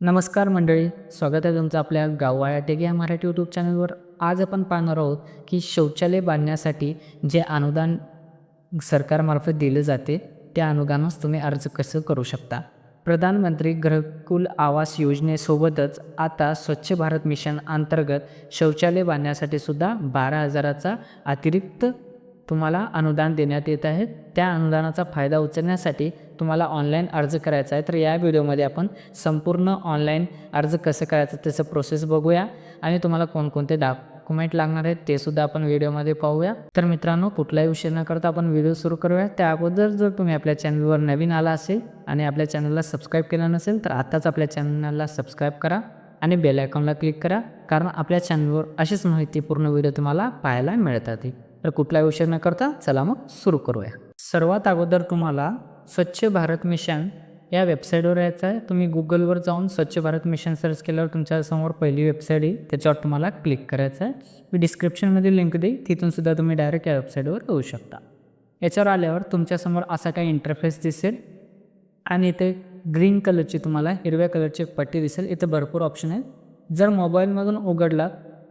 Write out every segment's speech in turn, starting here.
नमस्कार मंडळी स्वागत आहे तुमचं आपल्या गाववाया टेक या मराठी यूट्यूब चॅनलवर आज आपण पाहणार आहोत की शौचालय बांधण्यासाठी जे अनुदान सरकारमार्फत दिले जाते त्या अनुदानास तुम्ही अर्ज कसं करू शकता? प्रधानमंत्री घरकुल आवास योजनेसोबतच आता स्वच्छ भारत मिशन अंतर्गत शौचालय बांधण्यासाठी सुद्धा बारा हजाराचा अतिरिक्त तुम्हाला अनुदान देण्यात येत आहे. त्या अनुदानाचा फायदा उचलण्यासाठी तुम्हाला ऑनलाईन अर्ज करायचा आहे तर या व्हिडिओमध्ये आपण संपूर्ण ऑनलाईन अर्ज कसं करायचं त्याचं प्रोसेस बघूया आणि तुम्हाला कोणकोणते डॉक्युमेंट लागणार आहेत ते सुद्धा आपण व्हिडिओमध्ये पाहूया. तर मित्रांनो कुठलाही विषय न करता आपण व्हिडिओ सुरू करूया. त्या अगोदर जर तुम्ही आपल्या चॅनलवर नवीन आला असेल आणि आपल्या चॅनलला सबस्क्राईब केलं नसेल तर आत्ताच आपल्या चॅनलला सबस्क्राईब करा आणि बेल आयकॉनला क्लिक करा कारण आपल्या चॅनलवर अशीच माहितीपूर्ण व्हिडिओ तुम्हाला पाहायला मिळतात. तर कुठलाही विषय न करता चला मग सुरू करूया. सर्वात अगोदर तुम्हाला स्वच्छ भारत मिशन या वेबसाईटवर यायचं आहे. तुम्ही गुगलवर जाऊन स्वच्छ भारत मिशन सर्च केल्यावर तुमच्यासमोर पहिली वेबसाईट येईल. त्याच्यावर तुम्हाला क्लिक करायचं आहे. मी डिस्क्रिप्शनमध्ये लिंक देईल. तिथून सुद्धा तुम्ही डायरेक्ट या वेबसाईटवर येऊ शकता. याच्यावर आल्यावर तुमच्यासमोर असा काही इंटरफेस दिसेल. आणि इथे ग्रीन कलरची तुम्हाला हिरव्या कलरची एक पट्टी दिसेल. इथे भरपूर ऑप्शन आहेत. जर मोबाईलमधून उघडला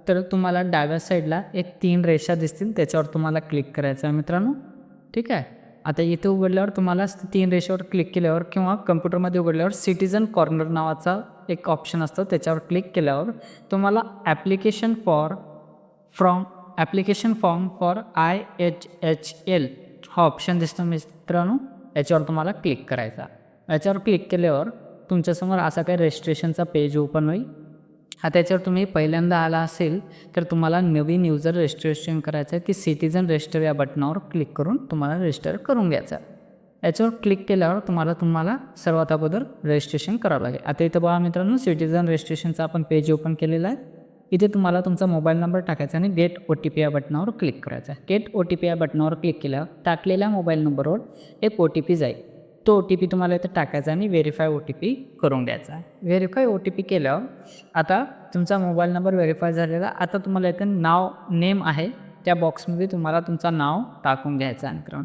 तर तुम्हाला डाव्या साईडला एक तीन रेषा दिसतील. त्याच्यावर तुम्हाला क्लिक करायचं आहे मित्रांनो. ठीक आहे? आता इथे उघडल्यावर तुम्हाला तीन रेषेवर क्लिक केल्यावर किंवा कम्प्युटरमध्ये उघडल्यावर सिटीजन कॉर्नर नावाचा एक ऑप्शन असतो त्याच्यावर क्लिक केल्यावर तुम्हाला application for from application form for I H H L हा ऑप्शन दिसतो मित्रांनो. याच्यावर तुम्हाला क्लिक करायचा. याच्यावर क्लिक केल्यावर तुमच्यासमोर असा काही रजिस्ट्रेशनचा पेज ओपन होईल. आता याच्यावर तुम्ही पहिल्यांदा आला असेल तर तुम्हाला नवीन युजर रजिस्ट्रेशन करायचं आहे. की सिटीजन रजिस्टर या बटनावर क्लिक करून तुम्हाला रजिस्टर करून घ्यायचं आहे. याच्यावर क्लिक केल्यावर तुम्हाला तुम्हाला सर्वात अगोदर रजिस्ट्रेशन करावं लागेल. आता इथं बघा मित्रांनो सिटीजन रजिस्ट्रेशनचा आपण पेज ओपन केलेला आहे. इथे तुम्हाला तुमचा मोबाईल नंबर टाकायचा आणि गेट ओ टी पी या बटनावर क्लिक करायचा आहे. गेट ओ टी पी या बटनावर क्लिक केल्यावर टाकलेल्या मोबाईल नंबरवर एक ओ टी पी जाईल. तो ओ टी पी तुम्हाला इथं टाकायचा आणि व्हेरीफाय ओ टी पी करून द्यायचा. आहे व्हेरीफाय ओ टी पी केल्यावर आता तुमचा मोबाईल नंबर व्हेरीफाय झालेला आता तुम्हाला इथं नाव नेम आहे त्या बॉक्समध्ये तुम्हाला तुमचं नाव टाकून घ्यायचं आहे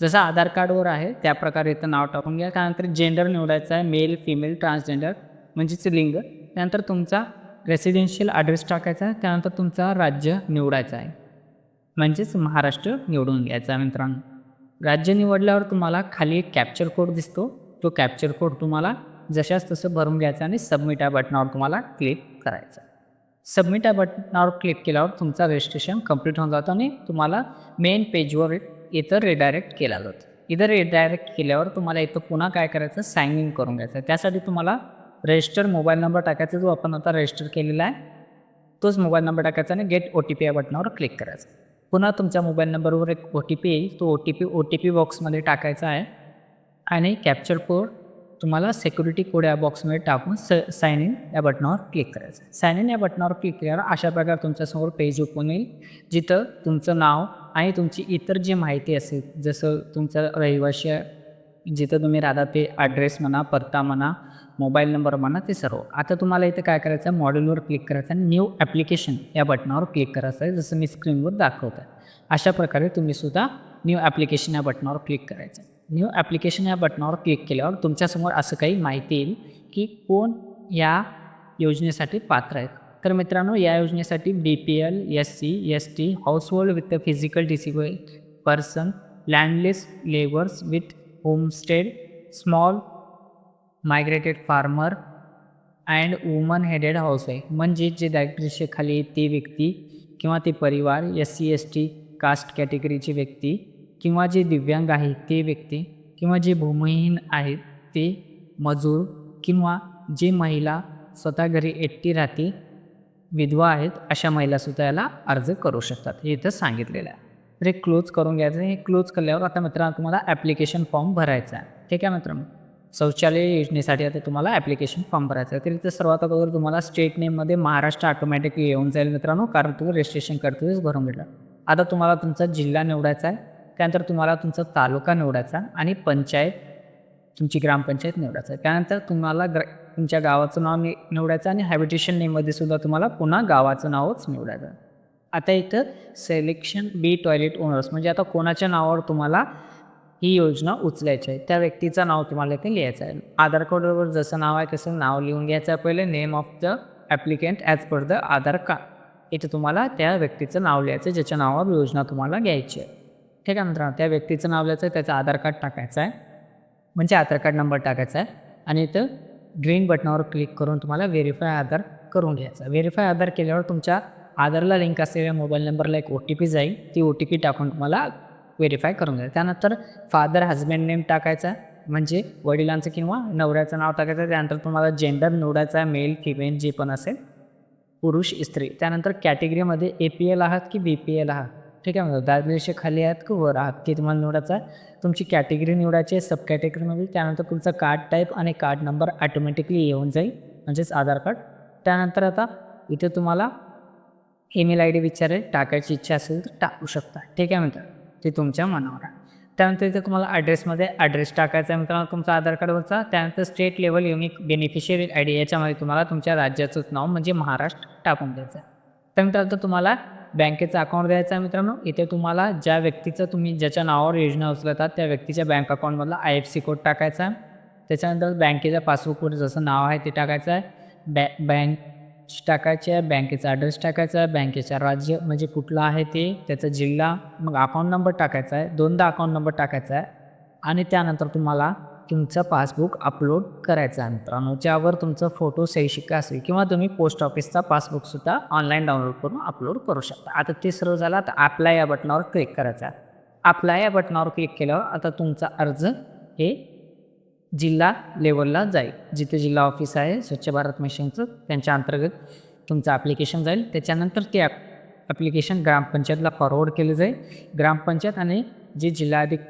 जसं आधार कार्डवर आहे त्या प्रकारे इथं नाव टाकून घ्या. त्यानंतर जेंडर निवडायचं आहे मेल फिमेल ट्रान्सजेंडर म्हणजेच लिंग. त्यानंतर तुमचा रेसिडेन्शियल ॲड्रेस टाकायचा आहे त्यानंतर तुमचा राज्य निवडायचं आहे. म्हणजेच महाराष्ट्र निवडून घ्यायचा मित्रांनो. राज्य निवडल्यावर तुम्हाला खाली एक कॅप्चर कोड दिसतो. तो कॅप्चर कोड तुम्हाला जशाच तसं भरून घ्यायचा आणि सबमिट या बटनावर तुम्हाला क्लिक करायचं. सबमिट या बटनावर क्लिक केल्यावर तुमचा रजिस्ट्रेशन कंप्लीट होऊन जातं आणि तुम्हाला मेन पेजवर इथं रिडायरेक्ट केला जातो. इथं रिडायरेक्ट केल्यावर तुम्हाला इथं पुन्हा काय करायचं? साइन इन करून घ्यायचं. त्यासाठी तुम्हाला रजिस्टर मोबाईल नंबर टाकायचा जो आपण आता रजिस्टर केलेला आहे. तोच मोबाईल नंबर टाकायचा आणि गेट ओ टी पी या बटनावर क्लिक करायचं. पुन्हा तुमच्या मोबाईल नंबरवर एक ओ टी पी येईल. तो O T P O T P बॉक्समध्ये टाकायचा आहे. आणि कॅप्चर कोड तुम्हाला सेक्युरिटी कोड या बॉक्समध्ये टाकून स साईन इन या बटनावर क्लिक करायचं साईन इन या बटनावर क्लिक केल्यावर अशा प्रकारे तुमच्यासमोर पेज ओपन येईल जिथं तुमचं नाव आणि तुमची इतर जी माहिती असेल जसं तुमचं रहिवाशी जिथं तुम्ही राहता ते ॲड्रेस म्हणा पत्ता म्हणा मोबाईल नंबर म्हणा ते सर्व. आता तुम्हाला इथे काय करायचं आहे मॉड्यूलवर क्लिक करायचं आहे न्यू ॲप्लिकेशन या बटनावर क्लिक करायचं आहे जसं मी स्क्रीनवर दाखवत आहे अशा प्रकारे तुम्हीसुद्धा न्यू ॲप्लिकेशन या बटनावर क्लिक करायचं न्यू ॲप्लिकेशन या बटनावर क्लिक केल्यावर तुमच्यासमोर असं काही माहिती येईल की कोण या योजनेसाठी पात्र आहेत. तर मित्रांनो या योजनेसाठी B P L S C S T household with the physical disable person landless labours with homestead small migrated farmer and woman headed housewife म्हणजे जे दारिद्र्यरेषेखाली ती व्यक्ती किंवा ते परिवार S C S T caste कॅटेगरीची व्यक्ती किंवा जे दिव्यांग आहे ते व्यक्ती किंवा जे भूमिहीन आहेत ते मजूर किंवा जे महिला स्वतः घरी एकटी राहते विधवा आहेत अशा महिलासुद्धा याला अर्ज करू शकतात. हे इथं सांगितलेलं आहे. म्हणजे हे क्लोज करून घ्यायचं हे क्लोज केल्यावर आता मित्रांनो तुम्हाला ॲप्लिकेशन फॉर्म भरायचा आहे. ठीक आहे मित्रांनो? शौचालय योजनेसाठी आता तुम्हाला ॲप्लिकेशन फॉर्म भरायचं आहे. तर इथं सर्वात अगोदर तुम्हाला स्टेट नेममध्ये महाराष्ट्र ऑटोमॅटिकली येऊन जाईल मित्रांनो कारण तुम्ही रजिस्ट्रेशन करतोच भरून घेतलं. आता तुम्हाला तुमचा जिल्हा निवडायचा आहे. त्यानंतर तुम्हाला तुमचा तालुका निवडायचा आणि पंचायत तुमची ग्रामपंचायत निवडायचं आहे. त्यानंतर तुम्हाला ग्र तुमच्या गावाचं नाव नि निवडायचं आणि हॅबिटेशन नेममध्ये सुद्धा तुम्हाला पुन्हा गावाचं नावच निवडायचं आता इथं सेलेक्शन बी टॉयलेट ओनर्स म्हणजे आता कोणाच्या नावावर तुम्हाला ही योजना उचलायची आहे त्या व्यक्तीचं नाव तुम्हाला इथे लिहायचं आहे. आधार कार्डवर जसं नाव आहे तसं नाव लिहून घ्यायचं आहे पहिले name of the applicant as per the Aadhaar card. इथे तुम्हाला त्या व्यक्तीचं नाव लिहायचं आहे ज्याच्या नावावर योजना तुम्हाला घ्यायची आहे. ठीक आहे मित्रांनो त्या व्यक्तीचं नाव लिहायचं आहे त्याचं आधार कार्ड टाकायचं आहे. म्हणजे आधार कार्ड नंबर टाकायचा आहे. आणि इथं ग्रीन बटनावर क्लिक करून तुम्हाला व्हेरीफाय आधार करून घ्यायचा व्हेरीफाय आधार केल्यावर तुमच्या आधारला लिंक असलेल्या मोबाईल नंबरला एक ओ टी पी जाईल. ती ओ टी पी टाकून तुम्हाला व्हेरीफाय करून जाईल त्यानंतर फादर हजबंड नेम टाकायचा म्हणजे वडिलांचं किंवा नवऱ्याचं नाव टाकायचं. त्यानंतर तुम्हाला जेंडर निवडायचा आहे मेल फिमेल जे पण असेल पुरुष स्त्री. त्यानंतर कॅटेगरीमध्ये ए पी एल आहात की बी पी एल आहात? ठीक आहे म्हणजे दारिद्र्यशे खाली आहात की वर आहात? ते तुम्हाला निवडायचं आहे तुमची कॅटेगरी निवडायची आहे सब कॅटेगरीमध्ये त्यानंतर तुमचा कार्ड टाईप आणि कार्ड नंबर ॲटोमॅटिकली येऊन जाईल म्हणजेच आधार कार्ड त्यानंतर आता इथे तुम्हाला ईमेल आय डी विचारेल टाकायची इच्छा असेल तर टाकू शकता. ठीक आहे मित्र? ते तुमच्या मनावर आहे. त्यानंतर इथे तुम्हाला ॲड्रेसमध्ये ॲड्रेस टाकायचा आहे मित्रांनो. तुमचा आधार कार्डवरचा त्यानंतर state level unique beneficiary I D याच्यामध्ये तुम्हाला तुमच्या राज्याचं नाव म्हणजे महाराष्ट्र टाकून द्यायचं आहे. त्यानंतर आता तुम्हाला बँकेचं अकाउंट द्यायचं आहे मित्रांनो. इथे तुम्हाला ज्या व्यक्तीचं तुम्ही ज्याच्या नावावर योजना उचलतात त्या व्यक्तीच्या बँक अकाउंटमधला आय एफ सी कोड टाकायचा आहे. त्याच्यानंतर बँकेच्या पासबुकवर जसं नाव आहे ते टाकायचं आहे. बॅ बँक टाकायचे आहे बँकेचा ॲड्रेस टाकायचा आहे बँकेचा राज्य म्हणजे कुठलं आहे ते त्याचा जिल्हा मग अकाउंट नंबर टाकायचा आहे दोनदा अकाउंट नंबर टाकायचा आहे आणि त्यानंतर तुम्हाला तुमचं पासबुक अपलोड करायचं आहे मित्रांनो. ज्यावर तुमचं फोटो सही शिक्का असेल किंवा तुम्ही पोस्ट ऑफिसचा पासबुकसुद्धा ऑनलाईन डाउनलोड करून अपलोड करू शकता. आता ते सर्व झालं तर अप्लाय या बटनावर क्लिक करायचं आहे. अप्लाय या बटनावर क्लिक केल्यावर आता तुमचा अर्ज हे जिल्हा लेवलला जाईल. जिथे जिल्हा ऑफिस आहे स्वच्छ भारत मिशनचं त्यांच्या अंतर्गत तुमचं ॲप्लिकेशन जाईल. त्याच्यानंतर ते ॲप ॲप्लिकेशन ग्रामपंचायतला फॉरवर्ड केलं जाईल. ग्रामपंचायत आणि जे जिल्हाधिक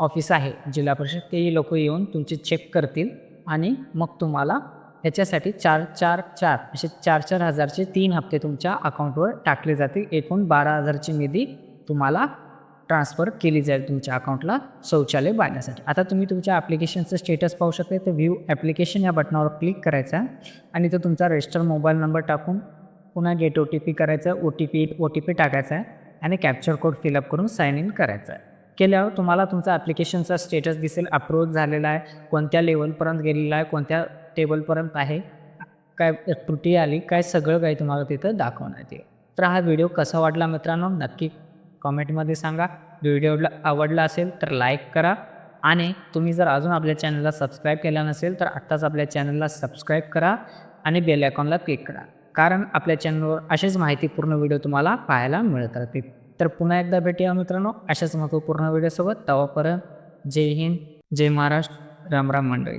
ऑफिस आहे जिल्हा परिषद तेही लोक येऊन तुमचे चेक करतील आणि मग तुम्हाला ह्याच्यासाठी चार चार चार असे चार चार हजारचे तीन हप्ते तुमच्या अकाउंटवर टाकले जातील. एकूण बारा हजारची निधी तुम्हाला ट्रान्सफर केली जाईल तुमच्या अकाउंटला शौचालय बांधण्यासाठी. आता तुम्ही तुमच्या ॲप्लिकेशनचं स्टेटस पाहू शकता. तर व्ह्यू ॲप्लिकेशन या बटनावर क्लिक करायचा आहे. आणि तो तुमचा रजिस्टर मोबाईल नंबर टाकून पुन्हा गेट ओ टी पी करायचा O T P O T P टाकायचा आहे. आणि कॅप्चर कोड फिलअप करून साईन इन करायचं आहे. केल्यावर तुम्हाला तुमचा ॲप्लिकेशनचा स्टेटस दिसेल. अप्रूव्ह झालेला आहे. कोणत्या लेवलपर्यंत गेलेला आहे. कोणत्या टेबलपर्यंत आहे. काय त्रुटी आली. काय सगळं काही तुम्हाला तिथं दाखवण्यात येईल. तर हा व्हिडिओ कसा वाटला मित्रांनो? नक्की कॉमेंटमध्ये सांगा. व्हिडिओला आवडला असेल तर लाईक करा. आणि तुम्ही जर अजून आपल्या चॅनलला सबस्क्राईब केला नसेल तर आत्ताच आपल्या चॅनलला सबस्क्राईब करा आणि बेल आयकॉनला क्लिक करा. कारण आपल्या चॅनलवर असेच माहितीपूर्ण व्हिडिओ तुम्हाला पाहायला मिळत राहतील. तर पुन्हा एकदा भेटूया मित्रांनो. अशाच महत्त्वपूर्ण व्हिडिओसोबत तवापर्यंत जय हिंद जय महाराष्ट्र. राम राम मंडळी.